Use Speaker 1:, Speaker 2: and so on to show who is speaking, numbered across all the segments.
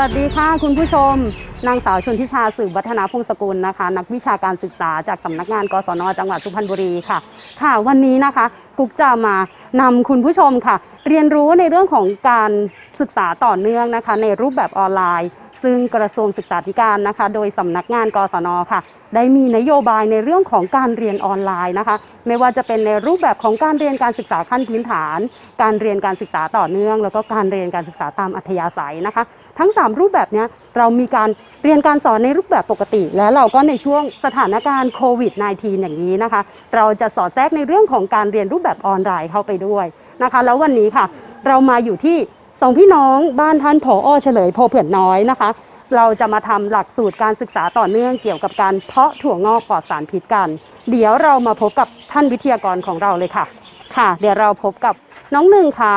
Speaker 1: วัสดีค่ะคุณผู้ชม นางสาวชนทิชาสืบวัฒนาพงศกุลนะคะ นักวิชาการศึกษาจากสำนักงานกศนจังหวัดสุพรรณบุรีค่ะ ค่ะวันนี้นะคะกุ๊กจะมานำคุณผู้ชมค่ะ เรียนรู้ในเรื่องของการศึกษาต่อเนื่องนะคะ ในรูปแบบออนไลน์ ซึ่งกระทรวงศึกษาธิการนะคะ โดยสำนักงานกศนค่ะ ได้มีนโยบายในเรื่องของการเรียนออนไลน์นะคะ ไม่ว่าจะเป็นในรูปแบบของการเรียนการศึกษาขั้นพื้นฐาน การเรียนการศึกษาต่อเนื่อง แล้วก็การเรียนการศึกษาตามอัธยาศัยนะคะ ทั้ง 3 รูปแบบนี้เรามีการเรียนการสอนในรูปแบบปกติ และเราก็ในช่วงสถานการณ์โควิด -19 อย่างนี้นะคะ เราจะสอดแทรกในเรื่องของการเรียนรูปแบบออนไลน์เข้าไปด้วยนะคะ แล้ววันนี้ค่ะ เรามาอยู่ที่ สองพี่น้องบ้านท่านผอเฉลยโพเผื่อนน้อยนะคะ เราจะมาทำหลักสูตรการศึกษาต่อเนื่องเกี่ยวกับการเพาะถั่วงอกปลอดสารพิษกัน เดี๋ยวเรามาพบกับท่านวิทยากรของเราเลยค่ะ ค่ะ เดี๋ยวเราพบกับน้องหนึ่งค่ะ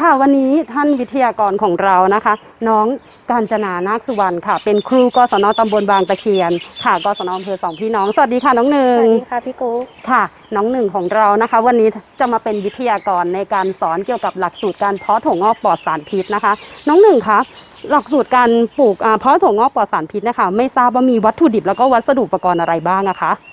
Speaker 1: ค่ะวันนี้ท่านวิทยากรของเรานะคะ น้อง กาญจนานาคสุวรรณค่ะ เป็นครูกศนตำบลบางตะเคียน ค่ะกศนอำเภอสองพี่น้อง สวัสดีค่ะน้องหนึ่
Speaker 2: ส
Speaker 1: ง
Speaker 2: วัสดีค่ะพี่กุ๊ก
Speaker 1: ค่ะ น้องหนึ่งของเรานะคะ วันนี้จะมาเป็นวิทยากรในการสอนเกี่ยวกับหลักสูตรการเพาะถั่วงอกปลอดสารพิษนะคะ น้องหนึ่งคะหลักสูตรการปลูกอ่าเพาะถั่วงอกปลอดสารพิษนะคะ ไม่ทราบว่ามีวัตถุดิบแล้วก็วัสดุอุปกรณ์อะไรบ้างอะคะ
Speaker 2: ค่ะ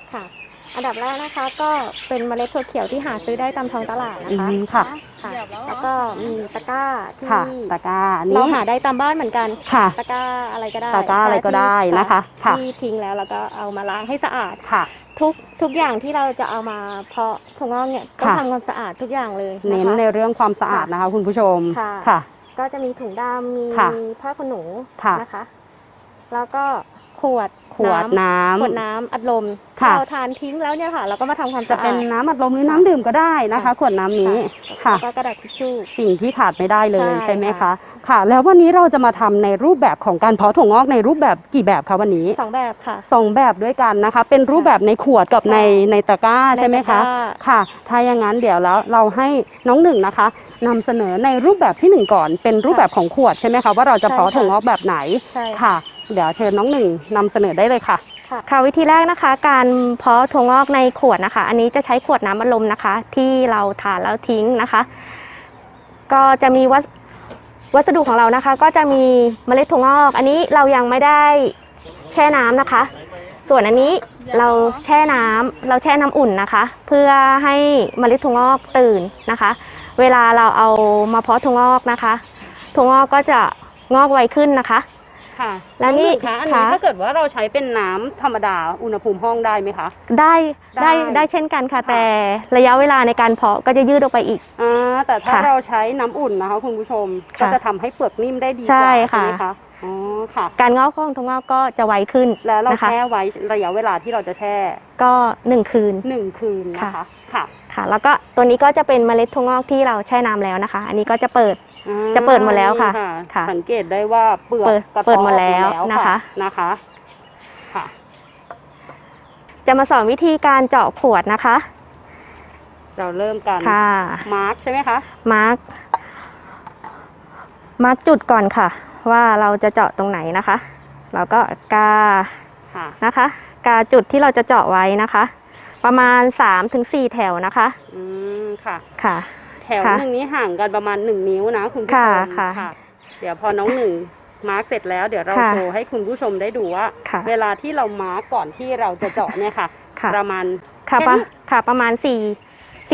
Speaker 2: อันดับแรกนะคะก็เป็นเมล็ดถั่วเขียวที่หาซื้อได้ตามท้องตลาดนะ
Speaker 1: อื
Speaker 2: คะ
Speaker 1: มค่ะ
Speaker 2: ค่ะ แล้วก็มีตะกร้าที่
Speaker 1: ค่ะตะกร้าอัน
Speaker 2: เรา
Speaker 1: นี้
Speaker 2: หาได้ตามบ้านเหมือนกัน
Speaker 1: ค่ะ
Speaker 2: ตะกร้าอะไรก็ได้
Speaker 1: ตะกร้าอะไรก็ได้นะคะค่ะ
Speaker 2: ที่ทิ้งแล้วแล้วก็เอามาล้างให้สะอาด
Speaker 1: ค่ะ
Speaker 2: ทุกทุกอย่างที่เราจะเอามาเพาะถั่วงอกเนี่ยต้อง
Speaker 1: ค่ะ
Speaker 2: ทำความสะอาดทุกอย่างเลยะคะ
Speaker 1: เน้นในเรื่องความสะอาดนะคะ คุณผู้ชม
Speaker 2: ค่ะ
Speaker 1: ค่ะ
Speaker 2: ก็จะมีถุงดำมี
Speaker 1: ค่ะ
Speaker 2: ผ้าขนหนู
Speaker 1: ค่ะ
Speaker 2: นะคะ แล้วก็ขวด
Speaker 1: ขวดน้ำ
Speaker 2: ขวดน้ำอัดลม
Speaker 1: ค่ะ
Speaker 2: เราทานทิ้งแล้วเนี่ยค่ะ เราก็มาทำความ
Speaker 1: จะ
Speaker 2: สะอาด
Speaker 1: เป็นน้ำอัดลมหรือน้ำดื่มก็ได้นะคะ
Speaker 2: ค่ะ
Speaker 1: ขวดน้ำนี้ค่ะ
Speaker 2: แล้วก็กระดาษทิชชู่
Speaker 1: สิ่งที่ขาดไม่ได้เลย
Speaker 2: ใช่
Speaker 1: ใช่ไหมคะ
Speaker 2: ค่ะ
Speaker 1: ค่ะ แล้ววันนี้เราจะมาทำในรูปแบบของการเพาะถั่วงอกในรูปแบบกี่แบบคะวันนี้
Speaker 2: สองแบบค่ะ
Speaker 1: สองแบบด้วยกันนะคะ เป็นรูปแบบในขวดกับ
Speaker 2: ค่ะ
Speaker 1: ในในตะกร้าใช่ไหม
Speaker 2: ในต
Speaker 1: คะ
Speaker 2: ร้า
Speaker 1: ค่ะ ถ้าอย่างนั้นเดี๋ยวแล้วเราให้น้องหนึ่งนะคะนำเสนอในรูปแบบที่หนึ่งก่อน เป็นรูปแบบของขวดใช่ไหมคะว่าเราจะ
Speaker 2: ใช่
Speaker 1: เพาะ
Speaker 2: ค่ะ
Speaker 1: ถั่วงอกแบบไหน
Speaker 2: ใช่
Speaker 1: ค่ะ เดี๋ยวเชิญน้องหนึ่งนำเสนอได้เลย
Speaker 2: ค่ะ ค่ะวิธีแรกนะคะ การเพาะถั่วงอกในขวดนะคะ อันนี้จะใช้ขวดน้ำอัดลมนะคะ ที่เราทานแล้วทิ้งนะคะ ก็จะมีวัสวัสดุของเรานะคะ ก็จะมีเมล็ดถั่วงอก อันนี้เรายังไม่ได้แช่น้ำนะคะ ส่วนอันนี้เราแช่น้ำเราแช่น้ำอุ่นนะคะ เพื่อให้เมล็ดถั่วงอกตื่นนะคะ เวลาเราเอามาเพาะถั่วงอกนะคะถั่วงอกก็จะงอกไวขึ้นนะคะ
Speaker 1: ค่ะ
Speaker 2: แล้วนี่
Speaker 1: องหงคะอันนี้
Speaker 2: ค่ะ
Speaker 1: ถ้าเกิดว่าเราใช้เป็นน้ำธรรมดาอุณหภูมิห้องได้ไหมคะ
Speaker 2: ได้
Speaker 1: ได้
Speaker 2: ได้ได้เช่นกันค่ะ
Speaker 1: ค่ะ
Speaker 2: แต่ระยะเวลาในการเพาะก็จะยืดออกไปอีก
Speaker 1: อ่าแต่ถ้า
Speaker 2: ค่ะ
Speaker 1: เราใช้น้ำอุ่นนะคะคุณผู้ชม
Speaker 2: ค่ะ
Speaker 1: ก็จะทำให้เปลือกนิ่มได้ดีก
Speaker 2: ใช่
Speaker 1: ว่าใช่
Speaker 2: ค่ะ
Speaker 1: ไหมคะอ๋อค่ะ
Speaker 2: การงอกของถั่วงอกก็จะไวขึ้น
Speaker 1: แล้วเรา
Speaker 2: นะคะ
Speaker 1: แช่ไว้ระยะเวลาที่เราจะแช่
Speaker 2: ก็หนึ่งคืน
Speaker 1: หนึ่งคืนนะคะ
Speaker 2: ค่ะ
Speaker 1: ค่ะ
Speaker 2: ค่ะแล้วก็ตัวนี้ก็จะเป็นเมล็ดถั่วงอกที่เราแช่น้ำแล้วนะคะ อันนี้ก็จะเปิด
Speaker 1: อ่า
Speaker 2: จะเปิดหมดแล้วค่ะ
Speaker 1: นี่
Speaker 2: ค่ะ
Speaker 1: สังเกตได้ว่าเปลือก
Speaker 2: เปิด
Speaker 1: กระ
Speaker 2: เปิด
Speaker 1: ท้อ
Speaker 2: หมดแล้ว
Speaker 1: ออก
Speaker 2: นะคะ
Speaker 1: นะคะค่ะ
Speaker 2: จะมาสอนวิธีการเจาะขวดนะคะ
Speaker 1: เราเริ่มกัน
Speaker 2: ค่ะ
Speaker 1: มาร์กใช่ไหมคะ
Speaker 2: มาร์กมาร์กจุดก่อนค่ะ ว่าเราจะเจาะตรงไหนนะคะ เราก็กา
Speaker 1: ค่ะ
Speaker 2: นะคะ กาจุดที่เราจะเจาะไว้นะคะ ประมาณ3-4แถวนะคะ
Speaker 1: อืมค่ะ
Speaker 2: ค่ะ
Speaker 1: แถว
Speaker 2: ค่ะ
Speaker 1: หนึ่งนี้ห่างกันประมาณหนึ่งนิ้วนะคุณผู้ช
Speaker 2: ค่ะ
Speaker 1: ม
Speaker 2: ค่ะ
Speaker 1: เดี๋ยวพอน้องหนึ่งมาร์กเสร็จแล้วเดี๋ยวเรา
Speaker 2: ค่ะ
Speaker 1: โชว์ให้คุณผู้ชมได้ดูว่า
Speaker 2: ค่ะ
Speaker 1: เวลาที่เรามาร์กก่อนที่เราจะเจาะเนี่ยค่ะ
Speaker 2: ค่ะ
Speaker 1: ประมาณ
Speaker 2: ค่ะ
Speaker 1: แค่
Speaker 2: ปะ
Speaker 1: นี้
Speaker 2: ค่ะประมาณ4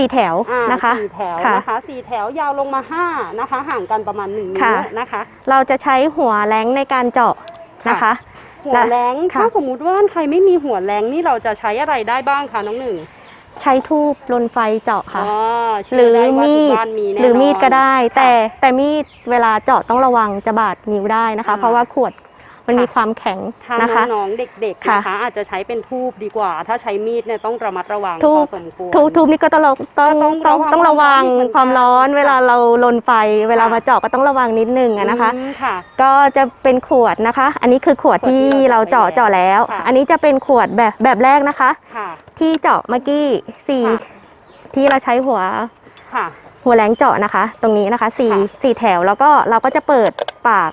Speaker 2: 4แถว
Speaker 1: อ่า
Speaker 2: นะคะ
Speaker 1: สี่แถว
Speaker 2: ค่ะ
Speaker 1: นะคะสี่แถวยาวลงมาห้านะคะ ห่างกันประมาณหนึ่งนิ้
Speaker 2: ค่ะ
Speaker 1: วนะคะ
Speaker 2: เราจะใช้หัวแรงในการเจาะนะคะ
Speaker 1: หัวแรง
Speaker 2: ค่ะ
Speaker 1: ถ้าสมมุติว่าใครไม่มีหัวแรงนี่เราจะใช้อะไรได้บ้างคะน้องหนึ่ง
Speaker 2: ใช้ทูบลนไฟเจาะค่ะ
Speaker 1: อ๋อเชื่
Speaker 2: หรือ
Speaker 1: ได้ว่า
Speaker 2: มี
Speaker 1: ทุ
Speaker 2: ด
Speaker 1: กบ้านมีแน่
Speaker 2: หรือมีดก็ได้
Speaker 1: นอน
Speaker 2: แต่แต่มีดเวลาเจาะต้องระวังจะบาดนิ้วได้นะคะ
Speaker 1: อ่า
Speaker 2: เพราะว่าขวด มัน
Speaker 1: ค่ะ
Speaker 2: มีความแข็ง
Speaker 1: ถ้า
Speaker 2: นะคะ
Speaker 1: น้องๆเด็กๆ
Speaker 2: ค่ะ
Speaker 1: นะคะอาจจะใช้เป็นทูบดีกว่า ถ้าใช้มีดเนี่ยต้องระมัดระวัง
Speaker 2: ทู
Speaker 1: พ
Speaker 2: บ
Speaker 1: อสมควร
Speaker 2: ทูบทูบนี่ก็ต้องระต้อง
Speaker 1: ก็
Speaker 2: ต้
Speaker 1: ต้
Speaker 2: อ
Speaker 1: องง
Speaker 2: ต้องระวัง
Speaker 1: ระวัง
Speaker 2: ความร้อน
Speaker 1: เหมือนกัน
Speaker 2: เวลาเราลนไฟ เวลา
Speaker 1: ค่ะ
Speaker 2: มาเจาะก็ต้องระวังนิดนึงอะนะคะ
Speaker 1: อืมค่ะ
Speaker 2: ก็จะเป็นขวดนะคะ อันนี้คือขวด
Speaker 1: ขวดที่
Speaker 2: ที่เรา
Speaker 1: เรา
Speaker 2: เจาะ
Speaker 1: เจาะ
Speaker 2: เจาะแล้ว
Speaker 1: ค่ะ
Speaker 2: อันนี้จะเป็นขวดแบบแบบแรกนะคะ
Speaker 1: ค่ะ
Speaker 2: ที่เจาะเมื่อกี้สี่
Speaker 1: ค่ะ
Speaker 2: ที่เราใช้หัว
Speaker 1: ค่ะ
Speaker 2: หัวแหลงเจาะนะคะ ตรงนี้นะคะสี่
Speaker 1: ค่ะ
Speaker 2: สี่แถวแล้วก็เราก็จะเปิดปาก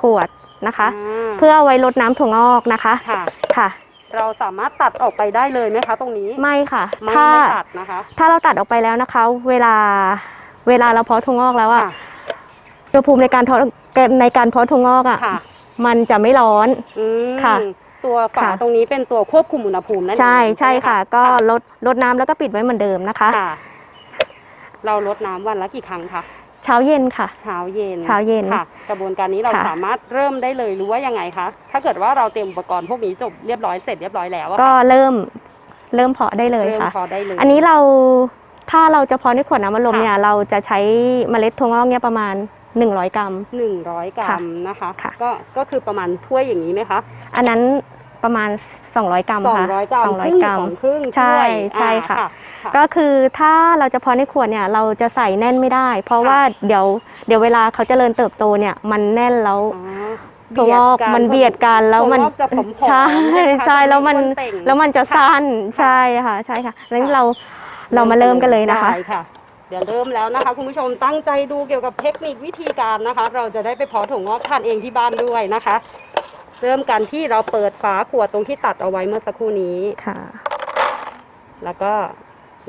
Speaker 2: ขวด นะคะาเพื่อเอาไว้ลดน้ำถั่วงอกนะคะ
Speaker 1: ค่ะ
Speaker 2: ค่ะ
Speaker 1: เราสามารถตัดออกไปได้เลยไหมคะตรงนี้
Speaker 2: ไม่ค่ะ
Speaker 1: ไม่
Speaker 2: ถ้า
Speaker 1: ไม่ตัดนะคะ
Speaker 2: ถ้าเราตัดออกไปแล้วนะคะ เวลาเวลาเราเพาะถั่วงอกแล้วอะ
Speaker 1: ค่ะ
Speaker 2: อุณหภูมิในการเพาะในการเพาะถั่วงอกอะ
Speaker 1: ค่ะ
Speaker 2: มันจะไม่ร้อน
Speaker 1: อืม
Speaker 2: ค่ะ
Speaker 1: ตัวฝา
Speaker 2: ค่ะ
Speaker 1: ตรงนี้เป็นตัวควบคุมอุณหภูมินั่นเอง
Speaker 2: ใช่ใช่
Speaker 1: ไหม
Speaker 2: ค่ะ ก็ลดลดน้ำแล้วก็ปิดไว้เหมือนเดิมนะคะ
Speaker 1: ค่ะ เราลดน้ำวันละกี่ครั้งคะ
Speaker 2: เช้าเย็นค่ะ
Speaker 1: เช้าเย็น
Speaker 2: เช้าเย็น
Speaker 1: ค่ะ กระบวนการนี้เรา
Speaker 2: ค่ะ
Speaker 1: สามารถเริ่มได้เลยหรือว่ายังไงคะถ้าเกิดว่าเราเตรียมอุปกรณ์พวกนี้จบเรียบร้อยเสร็จเรียบร้อยแล้วอะ
Speaker 2: ก็
Speaker 1: ค่ะ
Speaker 2: เริ่มเริ่มเพาะได้เลย
Speaker 1: เริ่ม
Speaker 2: ค่ะ
Speaker 1: พอได้เลย
Speaker 2: อันนี้เราถ้าเราจะเพาะในขวดน้ำอัดลม
Speaker 1: ค่ะ
Speaker 2: เนี่ยเราจะใช้เมล็ดถั่วงอกเนี่ยประมาณ 100 กรัม
Speaker 1: หนึ่งร้อยกรัมนะคะ
Speaker 2: ค่ะ
Speaker 1: ก็ก็คือประมาณถ้วยอย่างนี้ไหมคะ
Speaker 2: อันนั้นประมาณ 200 กรัม
Speaker 1: สอง
Speaker 2: ค่ะ
Speaker 1: ร้อยกรัมครึ่ง
Speaker 2: 200 กรัม
Speaker 1: ของครึ่ง
Speaker 2: ใช่
Speaker 1: ถ้วย
Speaker 2: ใช่
Speaker 1: อ่า
Speaker 2: ค่ะ
Speaker 1: ค่ะ
Speaker 2: ก็คือถ้าเราจะเพาะในขวดเนี่ยเราจะใส่แน่นไม่ได้ เพราะ
Speaker 1: ค่ะ
Speaker 2: ว่าเดี๋ยวเดี๋ยวเวลาเขาเจริญเติบโตเนี่ยมันแน่นแล้ว
Speaker 1: อ๋อ
Speaker 2: ถั่วงอกมันเบียดกันแล้วมัน
Speaker 1: ถั่วงอกจะผอมๆ
Speaker 2: ใช่
Speaker 1: ไหมคะ
Speaker 2: ใช่แล้วมัน
Speaker 1: จะเต่ง
Speaker 2: แล้วมันจะ
Speaker 1: ค่ะ
Speaker 2: สั้น
Speaker 1: ค่ะ
Speaker 2: ใช่ค่ะใช่ค่ะงั้น
Speaker 1: ค่ะ
Speaker 2: เราเรามาเริ่มกันเลยนะคะ
Speaker 1: ได้ค่ะเดี๋ยวเริ่มแล้วนะคะ คุณผู้ชมตั้งใจดูเกี่ยวกับเทคนิควิธีการนะคะ เราจะได้ไปเพาะถั่วงอกทานเองที่บ้านด้วยนะคะ เริ่มกันที่เราเปิดฝาขวดตรงที่ตัดเอาไว้เมื่อสักครู่นี้
Speaker 2: ค่ะ
Speaker 1: แล้วก็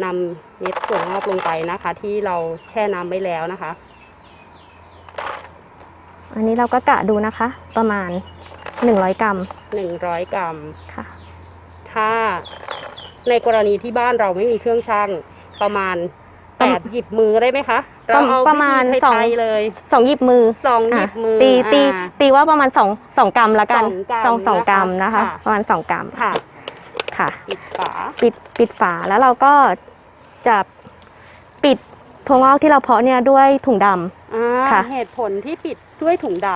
Speaker 1: นำเม็ดถั่วงอกลงไปนะคะ ที่เราแช่น้ำไว้แล้วนะคะ
Speaker 2: อันนี้เราก็กะดูนะคะ ประมาณ 100 กรัม
Speaker 1: 100 กรัม
Speaker 2: ค่ะ
Speaker 1: ถ้าในกรณีที่บ้านเราไม่มีเครื่องชั่งประมาณ
Speaker 2: ประ
Speaker 1: แป
Speaker 2: มาณ
Speaker 1: ดหยิบมือได้ไหมคะ เราเอา
Speaker 2: ประมาณ
Speaker 1: วิธี
Speaker 2: สอง
Speaker 1: ไทยๆเลย
Speaker 2: สองหยิบมือ
Speaker 1: สองหยิบมือ
Speaker 2: ตีตี
Speaker 1: อ่า
Speaker 2: ตีว่าประมาณสองสองกรัมละกัน
Speaker 1: สองกรัม
Speaker 2: สองสอง
Speaker 1: นะคะ
Speaker 2: กรัมนะคะ
Speaker 1: ค่ะ
Speaker 2: ประมาณสองกรัม
Speaker 1: ค่ะ
Speaker 2: ค่ะ
Speaker 1: ปิดฝา
Speaker 2: ปิดปิดฝาแล้วเราก็จะปิดถั่วงอกที่เราเพาะเนี่ยด้วยถุงดำ
Speaker 1: อ่า
Speaker 2: ค่ะ
Speaker 1: เหตุผลที่ปิดด้วยถุงด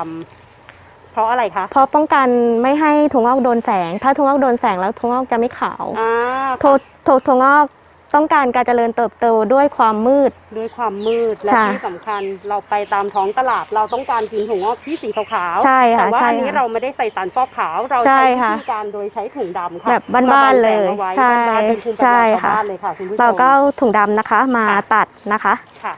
Speaker 1: ำเพราะอะไรคะ
Speaker 2: เพราะป้องกันไม่ให้ถั่วงอกโดนแสง ถ้าถั่วงอกโดนแสงแล้วถั่วงอกจะไม่ขาว
Speaker 1: อ่า
Speaker 2: ถั่วถั่วถั่วงอก ต้องการการเจริญเติบโตด้วยความมืด
Speaker 1: ด้วยความมืด และ
Speaker 2: ใช่
Speaker 1: ที่สำคัญเราไปตามท้องตลาด เราต้องการกินถุงงอกที่สีขาวๆ
Speaker 2: ใช่ค่ะ
Speaker 1: แต่ว่า
Speaker 2: ใช่
Speaker 1: อันนี้
Speaker 2: ค่ะ
Speaker 1: เราไม่ได้ใส่สารฟอกขาวเรา
Speaker 2: ใช่
Speaker 1: ใช้
Speaker 2: ค่ะ
Speaker 1: วิธีการโดยใช้ถุงดำค่ะ
Speaker 2: แบบบ้านๆเลย
Speaker 1: มาบังแสงอาไว้
Speaker 2: ใช่
Speaker 1: บ้านๆเป็นภูมิปัญ
Speaker 2: ใช่
Speaker 1: ญาชาว
Speaker 2: ค่ะ
Speaker 1: บ้านเลยค่ะคุณผู้ชม
Speaker 2: เราก็เอาถุงดำนะคะมา
Speaker 1: ค่ะ
Speaker 2: ตัดนะคะ
Speaker 1: ค่ะ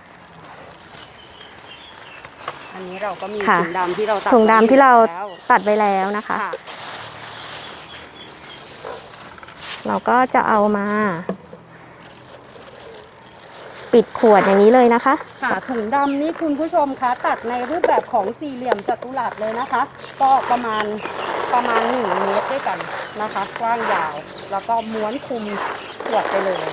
Speaker 1: อันนี้เราก็มี
Speaker 2: ค่ะ
Speaker 1: ถุงดำที่เราตัด
Speaker 2: ถุงดำที่เรา
Speaker 1: ไว้แล้ว
Speaker 2: ตัดไว้แล้วนะคะ
Speaker 1: ค่ะ
Speaker 2: เราก็จะเอามา ปิดขวดอย่างนี้เลยนะคะ
Speaker 1: ค่ะถุงดำนี่คุณผู้ชมคะตัดในรูปแบบของสี่เหลี่ยมจัตุรัสเลยนะคะ ก็ประมาณประมาณหนึ่งเมตรด้วยกันนะคะ กว้างยาว แล้วก็ม้วนคลุมขวดไปเลย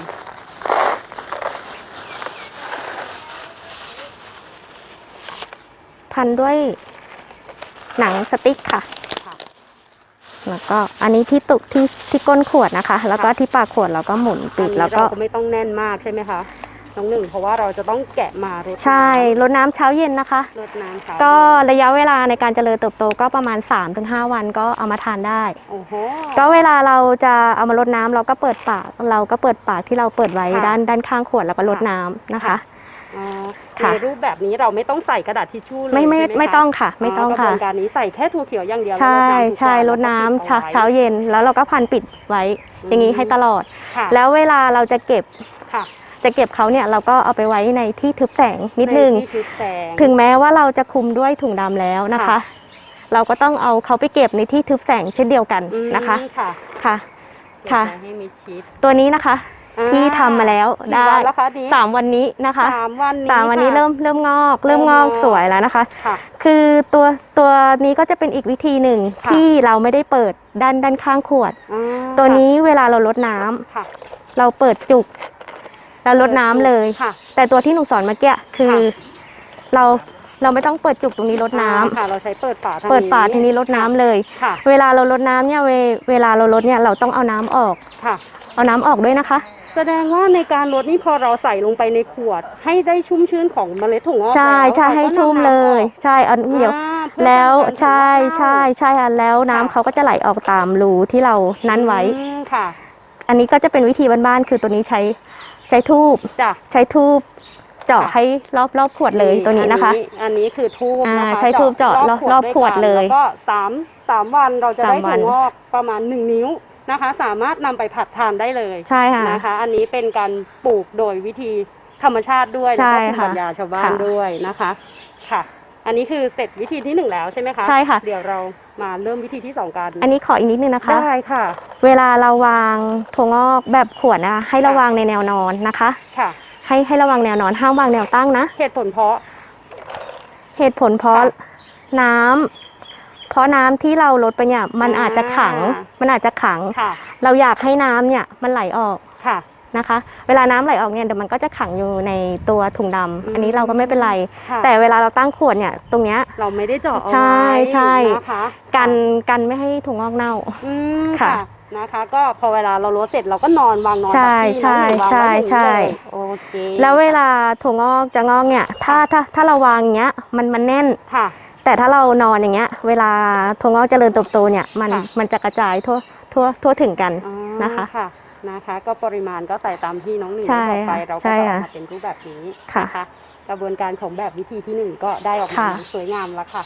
Speaker 2: พันด้วยหนังสติ๊กค่ะ
Speaker 1: ค่ะ
Speaker 2: แล้วก็อันนี้ที่ตุกที่ที่ก้นขวดนะคะ แล้วก็ที่ปากขวดเราก็หมุนปิด
Speaker 1: อันนี้
Speaker 2: แล้วก็
Speaker 1: เราก็ไม่ต้องแน่นมากใช่ไหมคะ น้องหนึ่งเพราะว่าเราจะต้องแกะมารดน้ำ
Speaker 2: ใช่รดน้ำเช้าเย็นนะคะ
Speaker 1: รดน้ำค่ะ
Speaker 2: ก็ระยะเวลาในการเจริญเติบโตก็ประมาณ 3-5 วันก็เอามาทานได้
Speaker 1: โอ้โห
Speaker 2: ก็เวลาเราจะเอามารดน้ำเราก็เปิดปากเราก็เปิดปากที่เราเปิดไว้
Speaker 1: ค่ะ
Speaker 2: ด้านด้านข้างขวดแล้วก็รดน้ำนะคะ
Speaker 1: อ๋อ
Speaker 2: ค่ะ
Speaker 1: ในรูปแบบนี้เราไม่ต้องใส่กระดาษทิชชู่เลย
Speaker 2: ไม่ไม่
Speaker 1: ใช่หคะ
Speaker 2: ไม่ต้องค่ะ ไม่ต้อง
Speaker 1: กระ
Speaker 2: ค่ะ
Speaker 1: บวนการนี้ใส่แค่ถั่วเขียวอย่างเดียว
Speaker 2: ใช่
Speaker 1: แล้ว
Speaker 2: ใช่รดน้ำ
Speaker 1: ทุกวั
Speaker 2: เช้าเช้าเย็นแล้วเราก็พันปิดไว้อย่างนี้ให้ตลอด
Speaker 1: ค่ะ
Speaker 2: แล้วเวลาเราจะเก็บ
Speaker 1: ค่ะ
Speaker 2: จะเก็บเขาเนี่ยเราก็เอาไปไว้ในที่ทึบแสงนิดนึง
Speaker 1: ในที่ทึบแสง
Speaker 2: ถึงแม้ว่าเราจะคลุมด้วยถุงดำแล้วนะคะ
Speaker 1: ค่ะ
Speaker 2: เราก็ต้องเอาเขาไปเก็บในที่ทึบแสงเช่นเดียวกัน
Speaker 1: อืม
Speaker 2: นะคะ
Speaker 1: ค่ะ
Speaker 2: ค่ะ ค่ะ
Speaker 1: เก็บไว้ให้มิดชิด
Speaker 2: ตัวนี้นะคะ
Speaker 1: อ่า
Speaker 2: ที่ทำมาแล้ว
Speaker 1: กี่
Speaker 2: ได้
Speaker 1: วันแล้วคะดี
Speaker 2: สามวันนี้นะคะ
Speaker 1: สามวันนี้
Speaker 2: สามวันนี้
Speaker 1: ค่ะ
Speaker 2: เริ่มเริ่มงอก เริ่ม
Speaker 1: เริ่
Speaker 2: ง
Speaker 1: ม
Speaker 2: อก
Speaker 1: งอก
Speaker 2: สวยแล้วนะคะ
Speaker 1: ค่ะ
Speaker 2: คือตัวตัวนี้ก็จะเป็นอีกวิธีหนึ่ง
Speaker 1: ค่ะ
Speaker 2: ที่เราไม่ได้เปิดด้านด้านข้างขวด
Speaker 1: อ่า
Speaker 2: ตัวนี้เวลาเราลดน้ำ
Speaker 1: ค่ะ
Speaker 2: เราเปิดจุก เราลดน้ำเลย
Speaker 1: ค่ะ
Speaker 2: แต่ตัวที่หนูสอนเมื่อกี้คือ
Speaker 1: ค่ะ
Speaker 2: เราเราไม่ต้องเปิดจุกตรงนี้ลดน้ำ
Speaker 1: อ่าค่ะ เราใช้เปิดฝาทาง
Speaker 2: เปิดฝาทีนี้ลดน้ำเลย
Speaker 1: ค่ะ
Speaker 2: เวลาเราลดน้ำเนี่ยเวเวลาเราลดเนี่ยเราต้องเอาน้ำออก
Speaker 1: ค่ะ
Speaker 2: เอาน้ำออกด้วยนะคะ
Speaker 1: แสดงว่าในการลดนี่พอเราใส่ลงไปในขวด ให้ได้ชุ่มชื้นของเมล็ดถั่วงอก
Speaker 2: ใช่
Speaker 1: แล้ว
Speaker 2: ใช่
Speaker 1: ราก็
Speaker 2: ให้
Speaker 1: นำ
Speaker 2: ชุ่ม
Speaker 1: น้ำ
Speaker 2: เลย
Speaker 1: ออก
Speaker 2: ใช่เอาเดี๋ยว
Speaker 1: อ่าเพื่อ
Speaker 2: แล้ว
Speaker 1: ป้องกัน
Speaker 2: ใช่
Speaker 1: ถั่วงอก
Speaker 2: ใช่ใช่ค่ะแล้วน้ำ
Speaker 1: ค่ะ
Speaker 2: เขาก็จะไหลออกตามรูที่เรานั้นไว้
Speaker 1: อืมค่ะ
Speaker 2: อันนี้ก็จะเป็นวิธีบ้านๆคือตัวนี้ใช้ ใช้ทูบ
Speaker 1: จ้ะ
Speaker 2: ใช้ทูบเจาะ
Speaker 1: ค่ะ
Speaker 2: ให้รอบรอบขวดเลยตัวนี้นะคะ
Speaker 1: อัอันนี้คือทูบนะคะ
Speaker 2: อ่าใช้ธูปเจาะรอบรอบขวดเลย
Speaker 1: แล้วก็สามสามวันเราจะ
Speaker 2: สาม
Speaker 1: ได้
Speaker 2: วั
Speaker 1: ถั่
Speaker 2: น
Speaker 1: วงอกประมาณหนึ่งนิ้วนะคะ สามารถนำไปผัดทานได้เลย
Speaker 2: ใช่ค่ะ
Speaker 1: นะคะ อันนี้เป็นการปลูกโดยวิธีธรรมชาติด้วย
Speaker 2: ใช่
Speaker 1: แล้วก็ภูมิ
Speaker 2: ค่ะ
Speaker 1: ปัญญาชาวบ้าน
Speaker 2: ค่ะ
Speaker 1: ด้วยนะคะค่ะ อันนี้คือเสร็จวิธีที่หนึ่งแล้วใช่ไหมคะ
Speaker 2: ใช่ค่ะ
Speaker 1: เดี๋ยวเรามาเริ่มวิธีที่สองกัน
Speaker 2: อันนี้ขออีกนิดนึงนะคะ
Speaker 1: ได้ค่ะ
Speaker 2: เวลาเราวางถั่วงอกแบบขวดนะคะให้ระวางในแนวนอนนะคะ
Speaker 1: ค่ะ
Speaker 2: ให้ให้ระวังแนวนอนห้ามวางแนวตั้งนะ
Speaker 1: เหตุผลเพราะ
Speaker 2: เหตุผลเพราะ
Speaker 1: ค่ะ
Speaker 2: น้ำเพราะน้ำที่เราลดไปเนี่ยมัน
Speaker 1: อ่า
Speaker 2: อาจจะขังมันอาจจะขัง
Speaker 1: ค่ะ
Speaker 2: เราอยากให้น้ำเนี่ยมันไหลออก
Speaker 1: ค่ะ
Speaker 2: นะคะ เวลาน้ำไหลออกเนี่ยเดี๋ยวมันก็จะขังอยู่ในตัวถุงดำ
Speaker 1: อืม
Speaker 2: อันนี้เราก็ไม่เป็นไร
Speaker 1: ค่ะ
Speaker 2: แต่เวลาเราตั้งขวดเนี่ยตรงเนี้ย
Speaker 1: เราไม่ได้เจาะเอา
Speaker 2: ใช่
Speaker 1: ไว้
Speaker 2: ใช่
Speaker 1: นะคะ
Speaker 2: กันกันไม่ให้ถุงงอกเน่า
Speaker 1: อืม
Speaker 2: ค่ะ
Speaker 1: ค่ะนะคะก็พอเวลาเราลดเสร็จเราก็นอนวางนอน
Speaker 2: ใช่
Speaker 1: กับที่
Speaker 2: ใช่
Speaker 1: เนอะหรือวางไว้
Speaker 2: ใช่
Speaker 1: อย่างนี้
Speaker 2: ใช่
Speaker 1: เลยโอเค
Speaker 2: แล้วเวลาถั่วงอกจะงอกเนี่ยถ้าถ้าถ้าเราวางอย่างเงี้ยมันมันแน่น
Speaker 1: ค่ะ
Speaker 2: แต่ถ้าเรานอนอย่างเงี้ย เวลาถั่วงอกเจริญเติบโตเนี่ยมัน
Speaker 1: ค่ะ
Speaker 2: มันจะกระจายทั่วทั่วทั่วถึงกัน
Speaker 1: อ๋อ
Speaker 2: นะคะ
Speaker 1: ค่ะ นะคะ ก็ปริมาณก็ใส่ตามที่น้องหนึ่ง
Speaker 2: ใช่
Speaker 1: ได้บอกไป
Speaker 2: ค่ะ
Speaker 1: เราก็
Speaker 2: ใช่
Speaker 1: จะออก
Speaker 2: ค่ะ
Speaker 1: มาเป็นรูปแบบนี้
Speaker 2: ค่ะ
Speaker 1: นะคะกระบวนการของแบบวิธีที่หนึ่งก็ได้ออกมา
Speaker 2: ค่ะ
Speaker 1: สวยงามแล้วค่ะ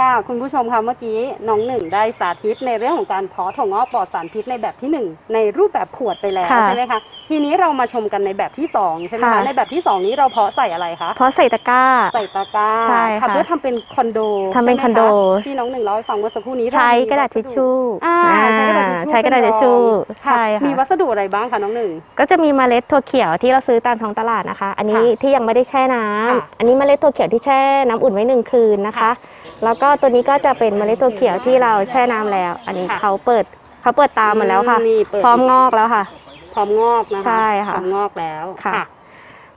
Speaker 1: ค่ะคุณผู้ชมคะเมื่อกี้น้องหนึ่งได้สาธิตในเรื่องของการเพาะถั่วงอกปลอดสารพิษในแบบที่หนึ่งในรูปแบบขวดไปแล้ว
Speaker 2: ค่ะ
Speaker 1: ใช่ไหมคะทีนี้เรามาชมกันในแบบที่สองใช่ไหมคะ
Speaker 2: ค่ะ
Speaker 1: ในแบบที่สองนี้เราเพาะใส่อะไรคะ
Speaker 2: เพราะใส่ตะกร้า
Speaker 1: ใส่ตะกร้า
Speaker 2: ใช่ค่ะ
Speaker 1: เพื่อทำเป็นคอนโด
Speaker 2: ทำเป็น
Speaker 1: ใช่
Speaker 2: คอน
Speaker 1: ไหม
Speaker 2: โดะ
Speaker 1: ที่น้องหนึ่งเล่าให้ฟังเมื่อสักครู่นี้
Speaker 2: ใช้
Speaker 1: เมี
Speaker 2: กระดาษทิชชู่
Speaker 1: อ่า
Speaker 2: อ่า
Speaker 1: ใช้กระดาษทิชชู่
Speaker 2: ใช้กระดาษทิชชู่
Speaker 1: เป็นรอง
Speaker 2: ใช่ค่ะ
Speaker 1: มีวัสดุอะไรบ้างคะน้องหนึ่ง
Speaker 2: ก็จะมีเมล็ดถั่วเขียวที่เราซื้อตามท้องตลาดนะคะ อันนี้
Speaker 1: ค่ะ
Speaker 2: ที่ยังไม่ได้แช่น้ำ
Speaker 1: ค่ะ
Speaker 2: อันนี้เมล็ดถั่วเขียวที่แช่น้ำอุ่นไว้หนึ่งคืนนะคะ
Speaker 1: ค่ะ
Speaker 2: แล้วก็ตัวนี้ก็จะเป็นเมล็ดถั่วเขียวที่เราแช่น้ำแล้ว อันนี้
Speaker 1: ค่ะ
Speaker 2: เขาเปิดเขาเปิดตามมาแล้วค่ะ
Speaker 1: นี่เปิด
Speaker 2: พร้อมงอกแล้วค่ะ
Speaker 1: พร้อมงอกนะคะ
Speaker 2: ใช่ค่ะ
Speaker 1: พร้อมงอกแล้ว
Speaker 2: ค่ะ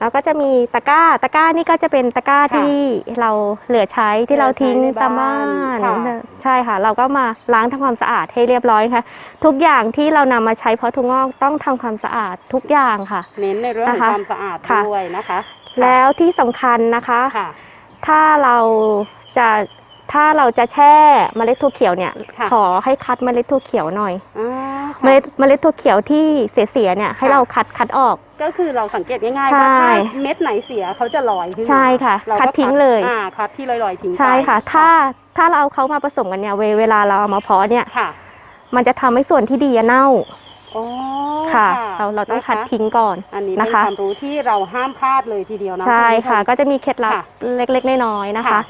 Speaker 2: แล้วก็จะมีตะกร้าตะกร้านี่ก็จะเป็นตะกร้า
Speaker 1: ค่ะ
Speaker 2: ที่เราเหลือใช้ที่เราทิ้ง
Speaker 1: เหลือใช้ใน
Speaker 2: ตามบ้า
Speaker 1: บ้านนค่ะ
Speaker 2: ใช่ค่ะ เราก็มาล้างทำความสะอาดให้เรียบร้อยค่ะ ทุกอย่างที่เรานำมาใช้เพาะทุงอกต้องทำความสะอาดทุกอย่างค่ะ
Speaker 1: เน้นในเรื่องของ
Speaker 2: นะคะ
Speaker 1: ความสะอาด
Speaker 2: ค่ะ
Speaker 1: ด้วยนะคะ
Speaker 2: แล้วที่สำคัญนะคะ
Speaker 1: ค่ะ
Speaker 2: ถ้าเราจะ ถ้าเราจะแช่เมล็ดถั่วเขียวเนี่ย
Speaker 1: ค่ะ
Speaker 2: ขอให้คัดเมล็ดถั่วเขียวหน่อย
Speaker 1: อ่า
Speaker 2: เมล็ดเมล็ดถั่วเขียวที่เสียๆเนี่ยให้
Speaker 1: ค่ะ
Speaker 2: เราคัดคัดออก
Speaker 1: ก็คือเราสังเกตง่ายๆ
Speaker 2: ใช่
Speaker 1: ว่าถ้าเม็ดไหนเสียเขาจะลอยขึ้นมา
Speaker 2: ใช่ค่ะ
Speaker 1: เราก็
Speaker 2: คัดทิ้งเลย
Speaker 1: อ่าคัดที่ลอยๆทิ้งไป
Speaker 2: ใช่ค่ะ ถ้าถ้าเราเอาเขามาผสมกันเนี่ยเวเวลาเราเอามาเพาะเนี่ย
Speaker 1: ค่ะ
Speaker 2: มันจะทำให้ส่วนที่ดีอะเน่า
Speaker 1: อ๋อ
Speaker 2: ค่ะ เราเราต้องคัด
Speaker 1: นะะ
Speaker 2: ทิ้งก่อน
Speaker 1: อันนี้เป็น
Speaker 2: นะคะ
Speaker 1: ความรู้ที่เราห้ามพลาดเลยทีเดียวนะ
Speaker 2: ใช่
Speaker 1: ณผู้ชม
Speaker 2: ค่ะ ก็จะมีเคล็ดลับ
Speaker 1: ค่ะ
Speaker 2: เล็กๆน้อยๆนะคะ
Speaker 1: ค่ะ